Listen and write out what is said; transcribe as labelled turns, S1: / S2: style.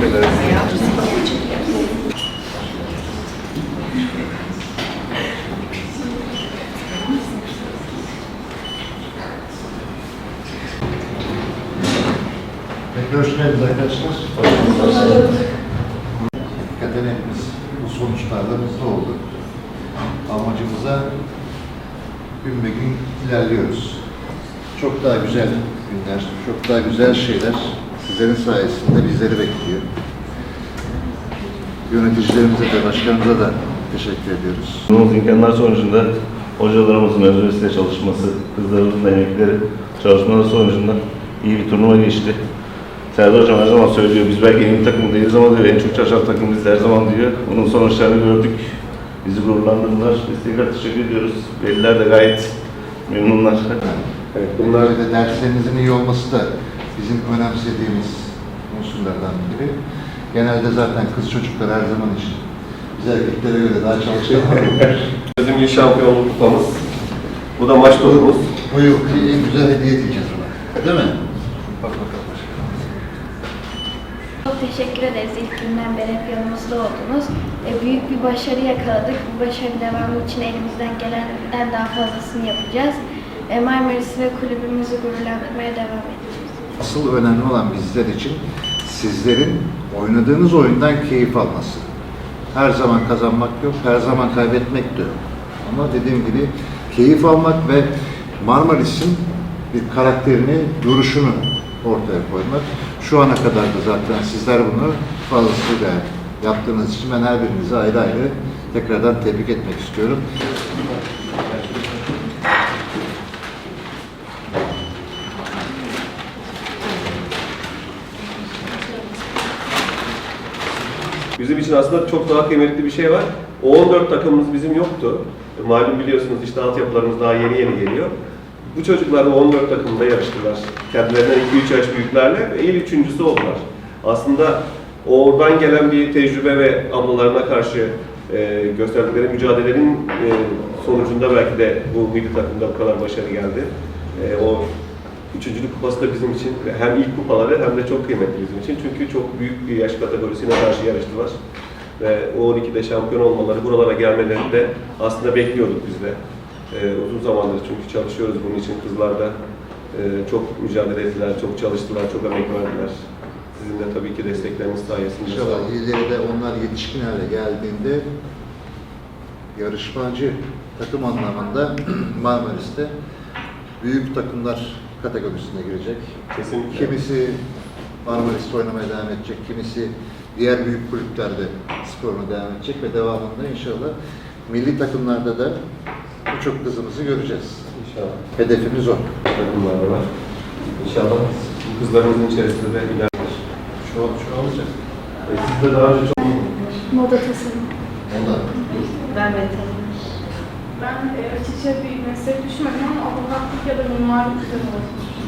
S1: Teşekkür.
S2: Tekrar hoş geldiniz arkadaşlar. Hepimiz bu sonuçlarla mutlu olduk. Amacımıza gün be gün ilerliyoruz. Çok daha güzel günler, çok daha güzel şeyler sizlerin sayesinde bizleri bekliyor. Yöneticilerimize de, başkanımıza da teşekkür ediyoruz.
S3: Sunduğumuz imkanlar sonucunda hocalarımızın özverisiyle çalışması, kızlarımızın emekleri, çalışmaları sonucunda iyi bir turnuva geçti. Serdar Hocam her zaman söylüyor, biz belki en iyi takım değiliz ama diyor, en çok çalışan takım biz her zaman diyor. Bunun sonuçlarını gördük. Bizi gururlandırdılar. Biz tekrar teşekkür ediyoruz. Veliler de gayet memnunlar.
S2: Evet, bunlar da derslerinizin iyi olması da bizim önemsediğimiz unsurlardan biri. Genelde zaten kız çocuklar her zaman için biz erkeklere göre daha çalışkan
S1: Bizim il şampiyonluk kupamız. Bu da maç topumuz.
S2: Bu yılki en güzel hediye diyeceğiz ona. Değil mi? Bak bakalım.
S4: Çok teşekkür ederiz ilk günden beri hep yanımızda oldunuz. E, büyük bir başarı yakaladık. Bu başarı devamı için elimizden gelenden daha fazlasını yapacağız. E, Marmaris ve kulübümüzü gururlandırmaya devam edeceğiz.
S2: Asıl önemli olan bizler için sizlerin oynadığınız oyundan keyif alması. Her zaman kazanmak yok, her zaman kaybetmek de yok. Ama dediğim gibi keyif almak ve Marmaris'in bir karakterini, duruşunu ortaya koymak. Şu ana kadar da zaten sizler bunu fazlasıyla yaptığınız için ben her birinizi ayrı ayrı tekrardan tebrik etmek istiyorum.
S1: Bizim için aslında çok daha kıymetli bir şey var. O 14 takımımız bizim yoktu. Malum biliyorsunuz işte altyapılarımız daha yeni yeni geliyor. Bu çocuklar o 14 takımda yarıştılar. Kendilerinden 2-3 yaş büyüklerle ve il üçüncüsü oldular. Aslında oradan gelen bir tecrübe ve ablalarına karşı e, gösterdikleri mücadelelerin e, sonucunda belki de bu milli takımda bu kadar başarı geldi. E, o Üçüncülük kupası da bizim için hem ilk kupaları hem de çok kıymetli bizim için. Çünkü çok büyük bir yaş kategorisine karşı yarıştılar. Ve o 12'de şampiyon olmaları, buralara gelmelerini de aslında bekliyorduk biz de. Ee, uzun zamandır çünkü çalışıyoruz bunun için. Kızlar da e, çok mücadele ettiler, çok çalıştılar, çok emek verdiler. Sizin de tabii ki destekleriniz sayesinde.
S2: İnşallah ileride onlar yetişkin hale geldiğinde yarışmacı takım anlamında Marmaris'te büyük takımlar kategorisine girecek.
S1: Kesinlikle.
S2: Kimisi Marmaris'te oynamaya devam edecek, kimisi diğer büyük kulüplerde sporuna devam edecek ve devamında inşallah milli takımlarda da birçok kızımızı göreceğiz.
S1: İnşallah.
S2: Hedefimiz o.
S1: Takımlar da var. İnşallah bu kızlarımızın içerisinde de ilerler.
S2: Şu, şu olacak.
S1: E, siz de daha önce çok
S4: Moda tasarım.
S2: Ondan.
S4: Ben mental.
S5: Ben e, açıkça bir meslek düşünmedim ama que eu não amo.